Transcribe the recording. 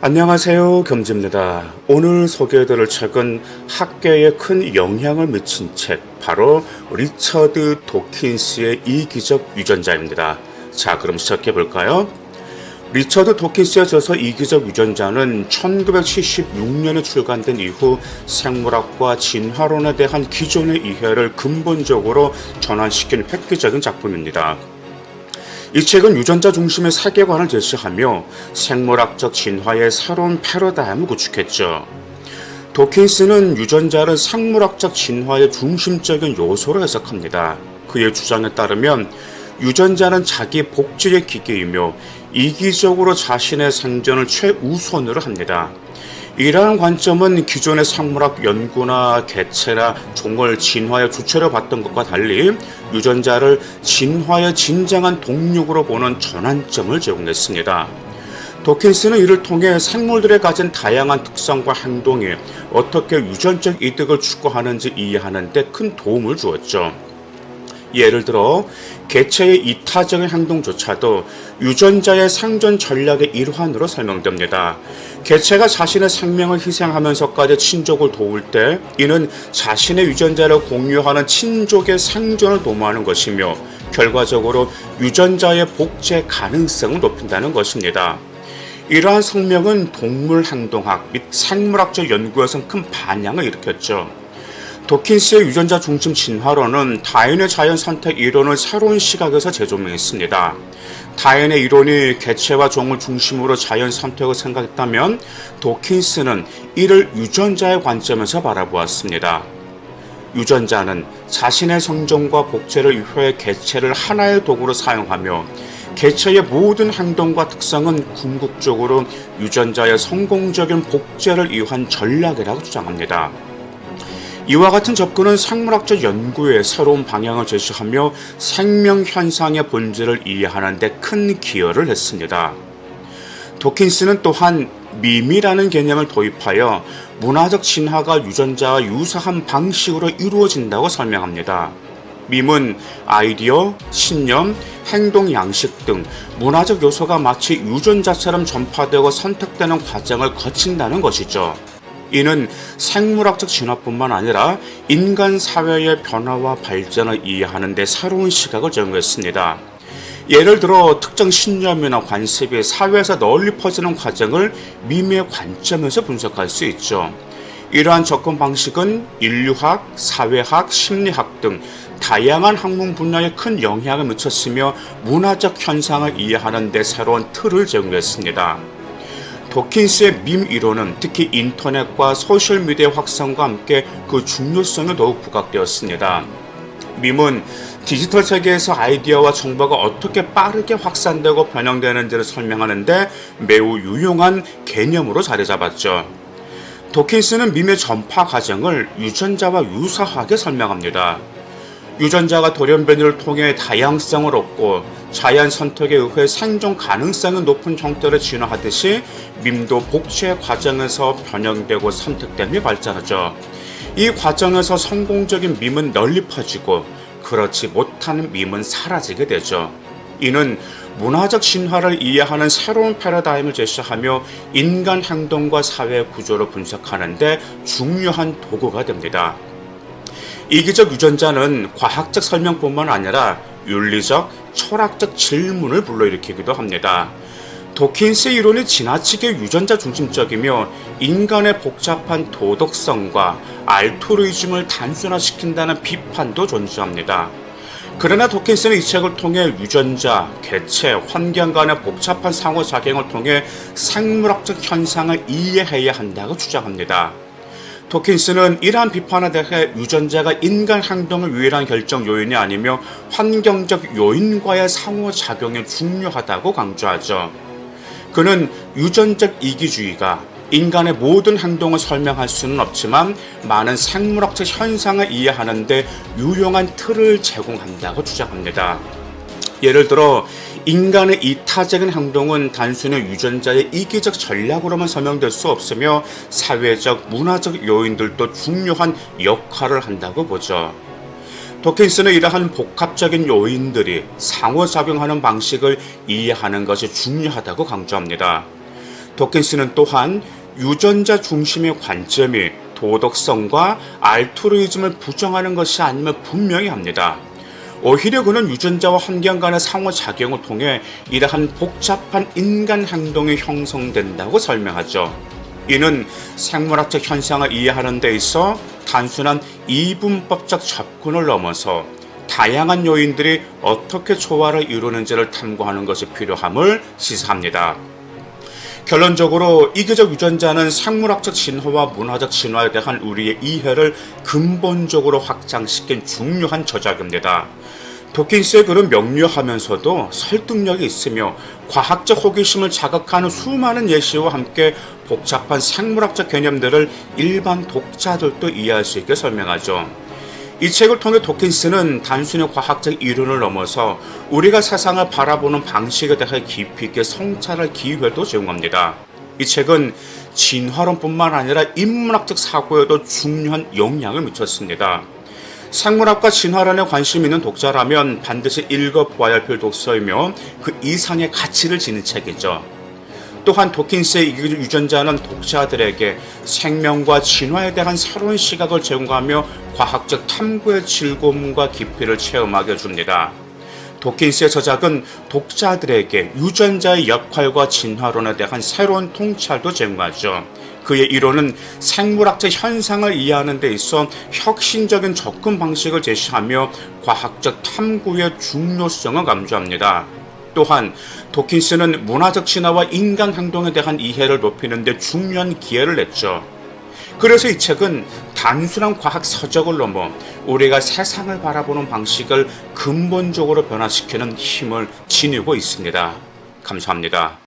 안녕하세요. 겸지입니다. 오늘 소개해드릴 책은 학계에 큰 영향을 미친 책, 바로 리처드 도킨스의 이기적 유전자입니다. 자, 그럼 시작해 볼까요? 리처드 도킨스의 저서 이기적 유전자는 1976년에 출간된 이후 생물학과 진화론에 대한 기존의 이해를 근본적으로 전환시킨 획기적인 작품입니다. 이 책은 유전자 중심의 세계관을 제시하며 생물학적 진화의 새로운 패러다임을 구축했죠. 도킨스는 유전자를 생물학적 진화의 중심적인 요소로 해석합니다. 그의 주장에 따르면 유전자는 자기 복제의 기계이며 이기적으로 자신의 생존을 최우선으로 합니다. 이러한 관점은 기존의 생물학 연구나 개체나 종을 진화의 주체로 봤던 것과 달리 유전자를 진화의 진정한 동력으로 보는 전환점을 제공했습니다. 도킨스는 이를 통해 생물들의 가진 다양한 특성과 행동이 어떻게 유전적 이득을 추구하는지 이해하는 데 큰 도움을 주었죠. 예를 들어 개체의 이타적인 행동조차도 유전자의 생존 전략의 일환으로 설명됩니다. 개체가 자신의 생명을 희생하면서까지 친족을 도울 때 이는 자신의 유전자를 공유하는 친족의 생존을 도모하는 것이며 결과적으로 유전자의 복제 가능성을 높인다는 것입니다. 이러한 성명은 동물 행동학 및 생물학적 연구에선 큰 반향을 일으켰죠. 도킨스의 유전자 중심 진화론은 다윈의 자연 선택 이론을 새로운 시각에서 재조명했습니다. 다윈의 이론이 개체와 종을 중심으로 자연 선택을 생각했다면 도킨스는 이를 유전자의 관점에서 바라보았습니다. 유전자는 자신의 성종과 복제를 위해 개체를 하나의 도구로 사용하며 개체의 모든 행동과 특성은 궁극적으로 유전자의 성공적인 복제를 위한 전략이라고 주장합니다. 이와 같은 접근은 생물학적 연구에 새로운 방향을 제시하며 생명 현상의 본질을 이해하는 데 큰 기여를 했습니다. 도킨스는 또한 밈이라는 개념을 도입하여 문화적 진화가 유전자와 유사한 방식으로 이루어진다고 설명합니다. 밈은 아이디어, 신념, 행동 양식 등 문화적 요소가 마치 유전자처럼 전파되고 선택되는 과정을 거친다는 것이죠. 이는 생물학적 진화뿐만 아니라 인간 사회의 변화와 발전을 이해하는 데 새로운 시각을 제공했습니다. 예를 들어 특정 신념이나 관습이 사회에서 널리 퍼지는 과정을 밈의 관점에서 분석할 수 있죠. 이러한 접근 방식은 인류학, 사회학, 심리학 등 다양한 학문 분야에 큰 영향을 미쳤으며 문화적 현상을 이해하는 데 새로운 틀을 제공했습니다. 도킨스의 밈 이론은 특히 인터넷과 소셜미디어 확산과 함께 그 중요성이 더욱 부각되었습니다. 밈은 디지털 세계에서 아이디어와 정보가 어떻게 빠르게 확산되고 변형되는지를 설명하는데 매우 유용한 개념으로 자리 잡았죠. 도킨스는 밈의 전파 과정을 유전자와 유사하게 설명합니다. 유전자가 돌연변이를 통해 다양성을 얻고 자연 선택에 의해 생존 가능성이 높은 형태로 진화하듯이 밈도 복제 과정에서 변형되고 선택됨이 발전하죠. 이 과정에서 성공적인 밈은 널리 퍼지고 그렇지 못하는 밈은 사라지게 되죠. 이는 문화적 신화를 이해하는 새로운 패러다임을 제시하며 인간 행동과 사회 구조를 분석하는데 중요한 도구가 됩니다. 이기적 유전자는 과학적 설명뿐만 아니라 윤리적, 철학적 질문을 불러일으키기도 합니다. 도킨스 이론이 지나치게 유전자 중심적이며 인간의 복잡한 도덕성과 알투르이즘을 단순화시킨다는 비판도 존재합니다. 그러나 도킨스는 이 책을 통해 유전자, 개체, 환경 간의 복잡한 상호작용을 통해 생물학적 현상을 이해해야 한다고 주장합니다. 도킨스는 이러한 비판에 대해 유전자가 인간 행동을 유일한 결정 요인이 아니며 환경적 요인과의 상호작용이 중요하다고 강조하죠. 그는 유전적 이기주의가 인간의 모든 행동을 설명할 수는 없지만 많은 생물학적 현상을 이해하는데 유용한 틀을 제공한다고 주장합니다. 예를 들어 인간의 이타적인 행동은 단순히 유전자의 이기적 전략으로만 설명될 수 없으며 사회적, 문화적 요인들도 중요한 역할을 한다고 보죠. 도킨스는 이러한 복합적인 요인들이 상호작용하는 방식을 이해하는 것이 중요하다고 강조합니다. 도킨스는 또한 유전자 중심의 관점이 도덕성과 알투르이즘을 부정하는 것이 아니면 분명히 합니다. 오히려 그는 유전자와 환경 간의 상호작용을 통해 이러한 복잡한 인간 행동이 형성된다고 설명하죠. 이는 생물학적 현상을 이해하는 데 있어 단순한 이분법적 접근을 넘어서 다양한 요인들이 어떻게 조화를 이루는지를 탐구하는 것이 필요함을 시사합니다. 결론적으로 이기적 유전자는 생물학적 진화와 문화적 진화에 대한 우리의 이해를 근본적으로 확장시킨 중요한 저작입니다. 도킨스의 글은 명료하면서도 설득력이 있으며 과학적 호기심을 자극하는 수많은 예시와 함께 복잡한 생물학적 개념들을 일반 독자들도 이해할 수 있게 설명하죠. 이 책을 통해 도킨스는 단순히 과학적 이론을 넘어서 우리가 세상을 바라보는 방식에 대해 깊이 있게 성찰할 기회도 제공합니다. 이 책은 진화론뿐만 아니라 인문학적 사고에도 중요한 영향을 미쳤습니다. 생물학과 진화론에 관심 있는 독자라면 반드시 읽어보아야 할 필독서이며 그 이상의 가치를 지닌 책이죠. 또한 도킨스의 유전자는 독자들에게 생명과 진화에 대한 새로운 시각을 제공하며 과학적 탐구의 즐거움과 깊이를 체험하게 해줍니다. 도킨스의 저작은 독자들에게 유전자의 역할과 진화론에 대한 새로운 통찰도 제공하죠. 그의 이론은 생물학적 현상을 이해하는 데 있어 혁신적인 접근 방식을 제시하며 과학적 탐구의 중요성을 강조합니다. 또한 도킨스는 문화적 진화와 인간 행동에 대한 이해를 높이는 데 중요한 기여를 냈죠. 그래서 이 책은 단순한 과학 서적을 넘어 우리가 세상을 바라보는 방식을 근본적으로 변화시키는 힘을 지니고 있습니다. 감사합니다.